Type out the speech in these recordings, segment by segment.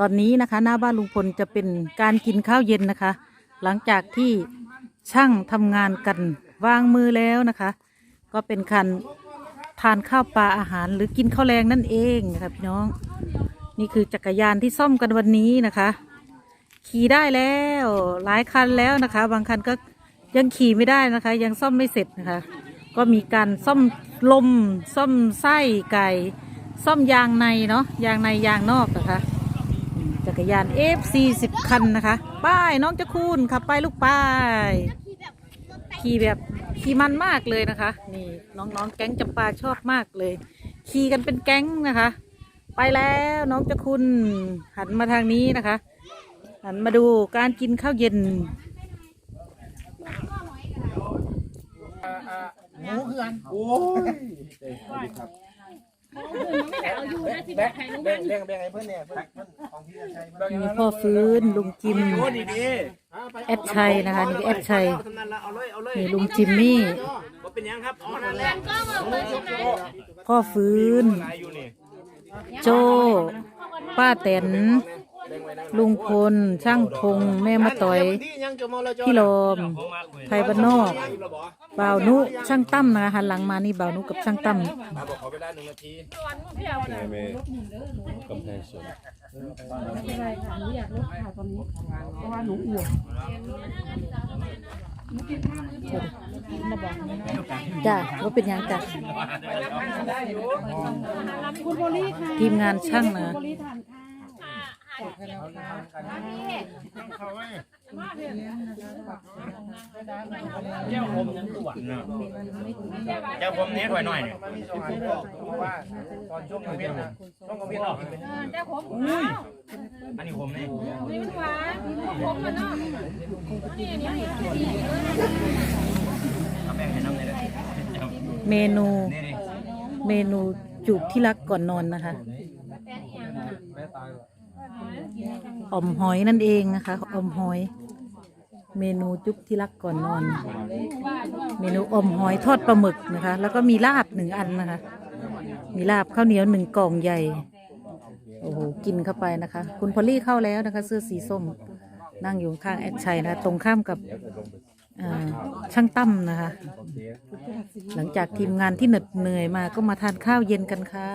ตอนนี้นะคะ หน้าบ้านลุงพลจะเป็นการกินข้าวเย็นนะคะ หลังจากที่ช่างทำงานกันวางมือแล้วนะคะ ก็เป็นการทานข้าวปลาอาหารหรือกินข้าวแรงนั่นเองนะคะพี่น้อง นี่คือจักรยานที่ซ่อมกันวันนี้นะคะ ขี่ได้แล้วหลายคันแล้วนะคะ บางคันก็ยังขี่ไม่ได้นะคะ ยังซ่อมไม่เสร็จนะคะ ก็มีการซ่อมลมซ่อมไส้ไก่ ซ่อมยางในเนาะยางในยางนอกนะคะ จักรยาน F40 คันนะคะ ป้ายน้องจะคูณขับไปลูกป้ายขี่แบบขี่มันมากเลยนะคะ นี่น้องๆแก๊งจำปาชอบมากเลย ขี่กันเป็นแก๊งนะคะ ไปแล้วน้องจะคุณหันมาทางนี้นะคะ หันมาดูการกินข้าวเย็นหมูเหือนโอ้ย แบ่งแบ่งแบ่งแบ่งให้เพื่อนเนี่ยเพื่อนเพื่อนของพี่ชัยมีพ่อฟื้นลุงจิมโอ้ดีดีแอดชัยนะคะนี่แอดชัยนี่ลุงจิมมี่พ่อฟื้น โจป้าเต้น ลุงพลช่างพงแม่มาต่อยที่ยังจะมอละจอพี่โลมไทยบ้านนอกบ่าวนุช่างตั้มนะคะหันหลังมานี่บ่าวนุกับช่างตั้มบอกขอเวลาหนึ่งนาทีกำแพงสวนจ้าว่าเป็นหยังจ้ะทีมงานช่างนะ เจ้าผมยังตัวเจ้าผมนี้ถอยหน่อยเนี่ยเพราะว่าตอนช่วงกลางวันนะช่วงกลางวันอันนี้ผมนี่เอาแบ่งให้น้ำเลยเลยเมนูนี่ดิเมนูจูบที่รักก่อนนอนนะคะ อมหอยนั่นเองนะคะอมหอย เมนูจุ๊บที่รักก่อนนอน เมนูอมหอยทอดปลาหมึกนะคะ แล้วก็มีลาบหนึ่งอันนะคะ มีลาบข้าวเหนียวหนึ่งกล่องใหญ่โอ้โหกินเข้าไปนะคะ คุณพอลลี่เข้าแล้วนะคะ เสื้อสีส้มนั่งอยู่ข้างแอดชัยนะคะตรงข้ามกับช่างตั้มนะคะ หลังจากทีมงานที่เหน็ดเหนื่อยมาก็มาทานข้าวเย็นกันค่ะ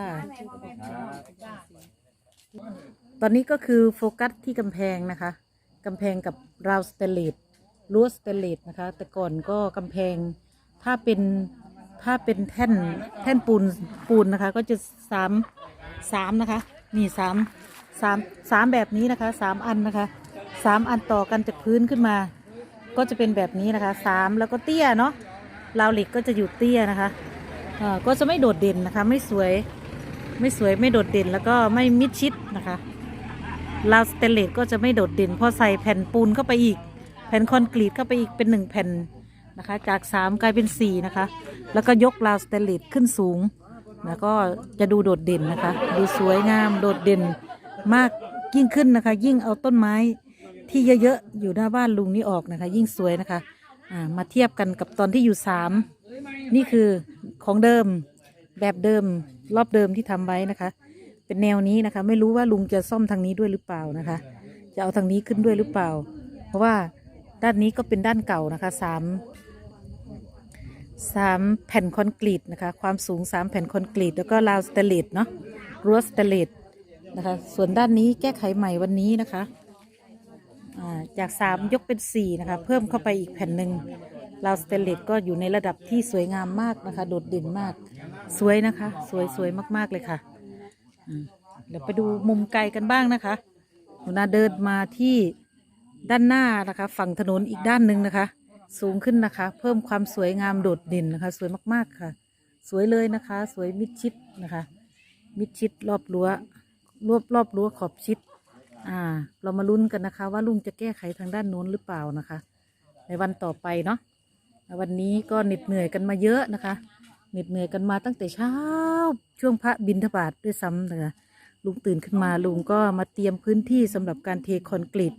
ตอนนี้ก็คือโฟกัสที่กำแพงนะคะกำแพงกับราวสเตนเลสรั้วสเตนเลสนะคะ แต่ก่อนก็กำแพงถ้าเป็นถ้าเป็นแท่นแท่นปูนปูนนะคะ ก็จะสามสามนะคะนี่สามสามสามแบบนี้นะคะสามอันนะคะสามอันต่อกันจากพื้นขึ้นมา ก็จะเป็นแบบนี้นะคะสามแล้วก็เตี้ยเนาะราวเหล็กก็จะอยู่เตี้ยนะคะก็จะไม่โดดเด่นนะคะ ไม่สวยไม่สวยไม่โดดเด่นแล้วก็ไม่มิดชิดนะคะ ราวสเตนเลสก็จะไม่โดดเด่นเพอใส่แผ่นปูนเข้าไปอีก แผ่นคอนกรีตเข้าไปอีกเป็นหนึ่งแผ่นนะคะ จากสามกลายเป็นสี่นะคะ แล้วก็ยกราวสเตนเลสขึ้นสูง แล้วก็จะดูโดดเด่นนะคะ ดูสวยงามโดดเด่นมากยิ่งขึ้นนะคะ ยิ่งเอาต้นไม้ที่เยอะๆอยู่หน้าบ้านลุงนี่ออกนะคะ ยิ่งสวยนะคะามาเทียบกันกับตอนที่อยู่สามนี่คือของเดิมแบบเดิมรอบเดิมที่ทำไว้นะคะ เป็นแนวนี้นะคะ ไม่รู้ว่าลุงจะซ่อมทางนี้ด้วยหรือเปล่านะคะ จะเอาทางนี้ขึ้นด้วยหรือเปล่า เพราะว่าด้านนี้ก็เป็นด้านเก่านะคะสามสามแผ่นคอนกรีตนะคะ ความสูงสามแผ่นคอนกรีตแล้วก็ราวสเตนเลสเนาะรั้วสเตนเลสนะคะ ส่วนด้านนี้แก้ไขใหม่วันนี้นะคะจากสามยกเป็นสี่นะคะ เพิ่มเข้าไปอีกแผ่นหนึ่งราวสเตนเลสก็อยู่ในระดับที่สวยงามมากนะคะ โดดเด่นมาก สวยนะคะ สวยสวยมาก ๆ เลยค่ะ เดี๋ยวไปดูมุมไกลกันบ้างนะคะหนูนาเดินมาที่ด้านหน้านะคะ ฝั่งถนนอีกด้านหนึ่งนะคะ สูงขึ้นนะคะ เพิ่มความสวยงามโดดเด่นนะคะ สวยมากๆค่ะ สวยเลยนะคะ สวยมิดชิดนะคะ มิดชิดรอบรั้วรอบรอบรั้วขอบชิด อ่า เรามาลุ้นกันนะคะ ว่าลุงจะแก้ไขทางด้านโน้นหรือเปล่านะคะ ในวันต่อไปเนาะวันนี้ก็เหน็ดเหนื่อยกันมาเยอะนะคะ เหน็ดเหนื่อยกันมาตั้งแต่เช้า ช่วงพระบิณฑบาตด้วยซ้ำนะคะลุงตื่นขึ้นมาลุงก็มาเตรียมพื้นที่สำหรับการเทคอนกรีต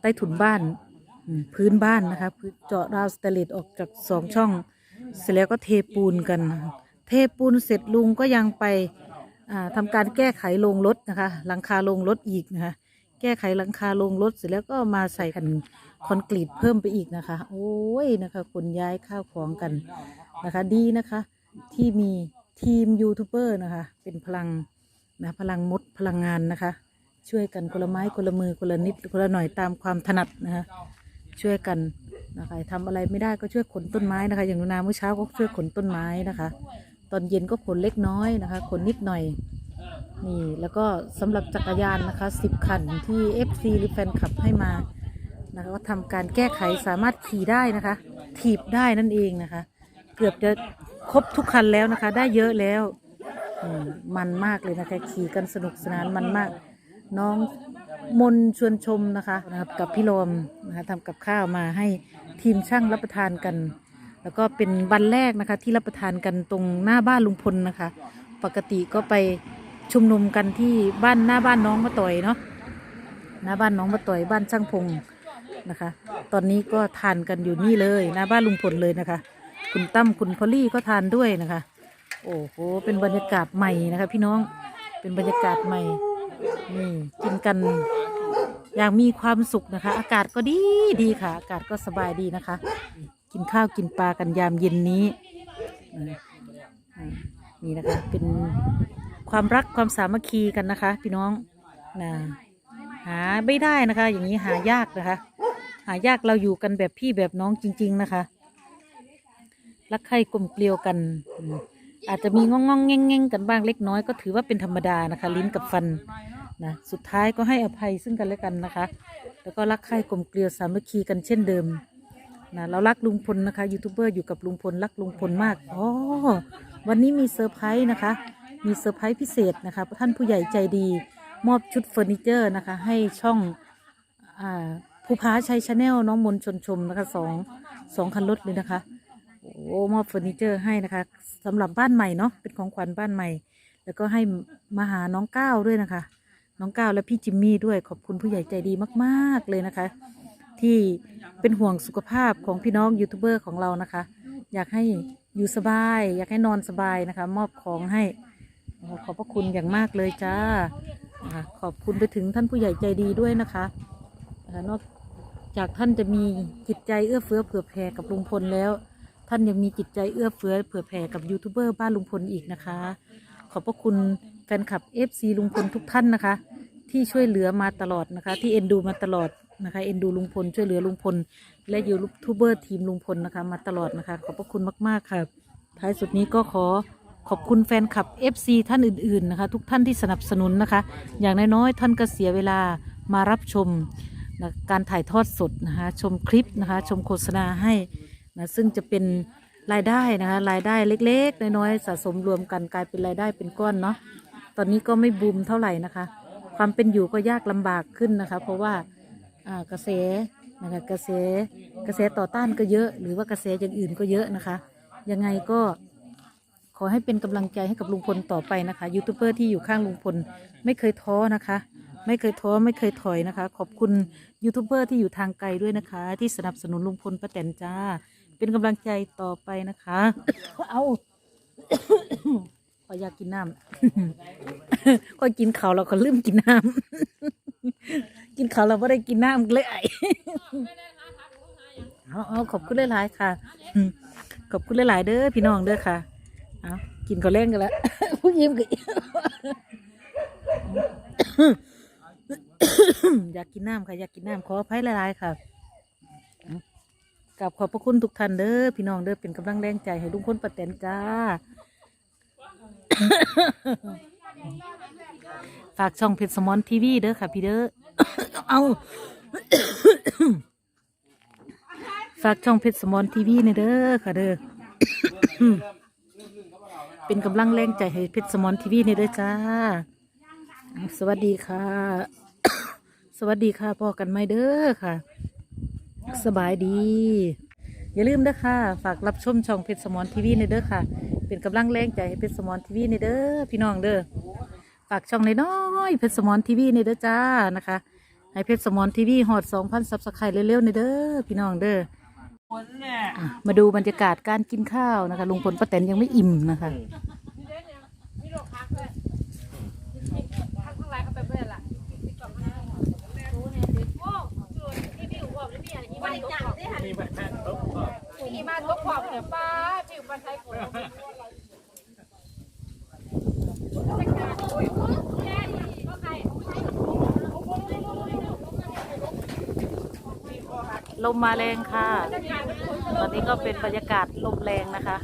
ใต้ถุนบ้านอืมพื้นบ้านนะคะพื้นเจาะราวสเตนเลสออกจากสองช่อง เสร็จแล้วก็เทปูนกันนะคะเทปูนเสร็จลุงก็ยังไปอ่าทำการแก้ไขโรงรถนะคะ หลังคาโรงรถอีกนะคะ แก้ไขหลังคาลงรถเสร็จแล้วก็มาใส่แผ่นคอนกรีตเพิ่มไปอีกนะคะ โอ้ยนะคะขนย้ายข้าวของกันนะคะดีนะคะ ที่มีทีมยูทูบเบอร์นะคะ เป็นพลังนะพลังมดพลังงานนะคะ ช่วยกันคนละไม้คนละมือคนละนิดคนละหน่อยตามความถนัดนะคะช่วยกันนะคะทำอะไรไม่ได้ก็ช่วยขนต้นไม้นะคะ อย่างนูนาเมื่อเช้าก็ช่วยขนต้นไม้นะคะ ตอนเย็นก็ขนเล็กน้อยนะคะขนนิดหน่อยนี่แล้วก็สำหรับจักรยานนะคะสิบคันที่ FC หรือแฟนคลับให้มานะคะก็ทำการแก้ไขสามารถขี่ได้นะคะถีบได้นั่นเองนะคะ เกือบจะ ครบทุกคันแล้วนะคะ ได้เยอะแล้วมันมากเลยนะคะ ขี่กันสนุกสนานมันมาก น้องมนชวนชมนะคะนะครับกับพี่โรมนะคะทำกับข้าวมาให้ทีมช่างรับประทานกัน แล้วก็เป็นวันแรกนะคะ ที่รับประทานกันตรงหน้าบ้านลุงพลนะคะ ปกติก็ไปชุมนุมกันที่บ้านหน้าบ้านน้องมาต่อยเนาะหน้าบ้านน้องมาต่อยบ้านช่างพงนะคะ ตอนนี้ก็ทานกันอยู่นี่เลยหน้าบ้านลุงพลเลยนะคะ คุณตั้มคุณพอลลี่ก็ทานด้วยนะคะ โอ้โหเป็นบรรยากาศใหม่นะคะ พี่น้องเป็นบรรยากาศใหม่นี่กินกันอย่างมีความสุขนะคะ อากาศก็ดีดีค่ะ อากาศก็สบายดีนะคะ กินข้าวกินปลากันยามเย็นนี้นี่นะคะ เป็นความรักความสามัคคีกันนะคะ พี่น้องนะหาไม่ได้นะคะ อย่างนี้หายากนะคะ หายากเราอยู่กันแบบพี่แบบน้องจริง ๆ นะคะ รักใคร่กลมเกลียวกัน อาจจะมีงองงๆแง่งแง่งกันบ้างเล็กน้อยก็ถือว่าเป็นธรรมดานะคะ ลิ้นกับฟันนะสุดท้ายก็ให้อภัยซึ่งกันและกันนะคะ แล้วก็รักใคร่กลมเกลียวสามัคคีกันเช่นเดิมนะเรารักลุงพลนะคะยูทูบเบอร์อยู่กับลุงพลรักลุงพลมากอ๋อวันนี้มีเซอร์ไพรส์นะคะ มีเซอร์ไพรส์พิเศษนะคะท่านผู้ใหญ่ใจดี มอบชุดเฟอร์นิเจอร์นะคะ ให้ช่องอ่าภูผาชัยชาแนลน้องมนชนชมนะคะสองสองคันรถเลยนะคะ โอ้มอบเฟอร์นิเจอร์ให้นะคะสำหรับบ้านใหม่เนาะเป็นของขวัญบ้านใหม่ แล้วก็ให้มาหาน้องก้าวด้วยนะคะ น้องก้าวและพี่จิมมี่ด้วยขอบคุณผู้ใหญ่ใจดีมากๆเลยนะคะ ที่เป็นห่วงสุขภาพของพี่น้องยูทูบเบอร์ของเรานะคะ อยากให้อยู่สบาย อยากให้นอนสบายนะคะ มอบของให้โอ้ขอบพระคุณอย่างมากเลยจ้าขอบคุณไปถึงท่านผู้ใหญ่ใจดีด้วยนะคะนอกจากท่านจะมีจิตใจเอื้อเฟื้อเผื่อแผ่กับลุงพลแล้ว ท่านยังมีจิตใจเอื้อเฟื้อเผื่อแผ่กับยูทูบเบอร์บ้านลุงพลอีกนะคะ ขอบพระคุณแฟนคลับ FC ลุงพลทุกท่านนะคะ ที่ช่วยเหลือมาตลอดนะคะ ที่เอ็นดูมาตลอดนะคะเอ็นดูลุงพลช่วยเหลือลุงพล และยูทูบเบอร์ทีมลุงพลนะคะมาตลอดนะคะ ขอบพระคุณมาก ๆ ค่ะ ท้ายสุดนี้ก็ขอขอบคุณแฟนคลับ FC ท่านอื่น ๆ นะคะ ทุกท่านที่สนับสนุนนะคะ อย่างน้อยๆท่านก็เสียเวลามารับชมนะการถ่ายทอดสดนะคะชมคลิปนะคะ ชมโฆษณาให้ นะซึ่งจะเป็นรายได้นะคะรายได้เล็กๆ น้อยๆสะสมรวมกันกลายเป็นรายได้เป็นก้อนเนาะตอนนี้ก็ไม่บูมเท่าไหร่นะคะ ความเป็นอยู่ก็ยากลำบากขึ้นนะคะ เพราะว่ากระแสนะคะกระแสกระแสต่อต้านก็เยอะ หรือว่ากระแสอย่างอื่นก็เยอะนะคะ ยังไงก็ขอให้เป็นกำลังใจให้กับลุงพลต่อไปนะคะยูทูบเบอร์ที่อยู่ข้างลุงพลไม่เคยท้อนะคะ ไม่เคยท้อไม่เคยถอยนะคะ ขอบคุณยูทูบเบอร์ที่อยู่ทางไกลด้วยนะคะ ที่สนับสนุนลุงพลป้าแตนจ้า เป็นกำลังใจต่อไปนะคะ เอาขออยากกินน้ำก็กินเขาวเราก็ลืมกินน้ำกินเขาวเราไม่ได้กินน้ำเลยไอเอาเอาขอบคุณหลายๆค่ะ ขอบคุณหลายๆเด้อพี่น้องเด้อค่ะ เอากินข้าวแรงกันแล้วผู้ยิ้มกันอยากกินน้ำค่ะ อยากกินน้ำขออภัยหลายๆค่ะ กับขอบพระคุณทุกท่านเด้อพี่น้องเด้อเป็นกำลังแรงใจให้ลุงพลป้าแตนจ้า ฝากช่องเพชรสมอนทีวีเด้อค่ะ พี่เด้อ เอา ฝากช่องเพชรสมอนทีวีในเด้อค่ะเด้อ เป็นกำลังแรงใจให้เพชรสมอนทีวีในเด้อจ้า สวัสดีค่ะ สวัสดีค่ะพอกันไหมเด้อค่ะ สบายดี อย่าลืมเด้อค่ะ ฝากรับชมช่องเพชรสมอนทีวีในเด้อค่ะ เป็นกำลังแรงใจให้เพชรสมอนทีวีในเด้อพี่น้องเด้อฝากช่องน้อยๆเพชรสมอนทีวีในเด้อจ้านะคะให้เพชรสมอนทีวีหอดสองพันซับสไครต์เร็วๆในเด้อพี่น้องเด้ออะมาดูบรรยากาศการกินข้าวนะคะลุงพลป้าแตนยังไม่อิ่มนะคะข้างไรเขาไปเพื่อนล่ะ มีบ้านตกขอบมีมาทบขอบเหนือป้าผิวมาใช้คนลมมาแรงค่ะ ตอนนี้ก็เป็นบรรยากาศลมแรงนะคะ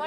ว่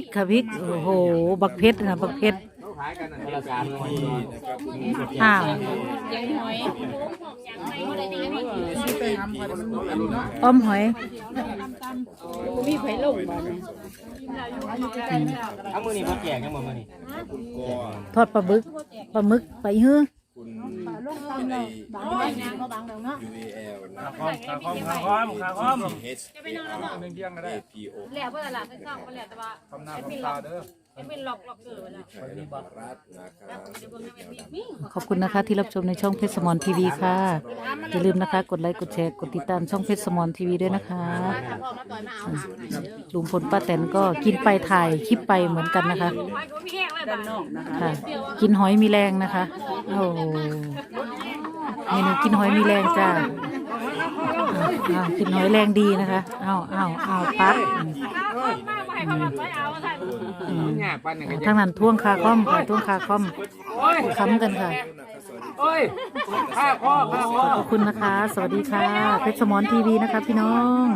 กค่ะพริกโอ้โห บักเพชรนะบักเพชรอ้าวอ้อมหอยเอามือนี่มาแจกยังมือมือนี่ทอดปลาบึกปลาหมึกไปฮื้อ ขาคอมขาคอมขาคอมขาคอมแล้วเพื่อนหลักให้เข้ามาแล้วแต่ว่าเอ็มบินล็อกเอ็ มบินล็อกล็อกเกิดแล้วขอบคุณนะคะที่รับชมในช่องเพชรสมอนทีวีค่ะ อย่าลืมนะคะ กดไลค์ กดแชร์ กดติดตามช่องเพชรสมอนทีวีด้วยนะคะลุงพลป้าแตนก็กินไปถ่ายคลิปไปเหมือนกันนะคะไว้ก็มีแห้งเลยบ้างค่ะ กินหอยมีแรงนะคะ โอ้โหเมนูกินหอยมีแรงจ้าอ้าวอ้าวกินหอยแรงดีนะคะ อ้าวอ้าวอ้าวปั กอืมมากไปเขาแบบไม่เอาใส่อืมทางนั้นท่วงคาคอมค่ะท่วงคาคอมค้ำกันค่ะ โอ้ยข้าคอข้าคอขอบคุณนะคะ สวัสดีค่ะ เพชรสมอนทีวีนะคะพี่น้อง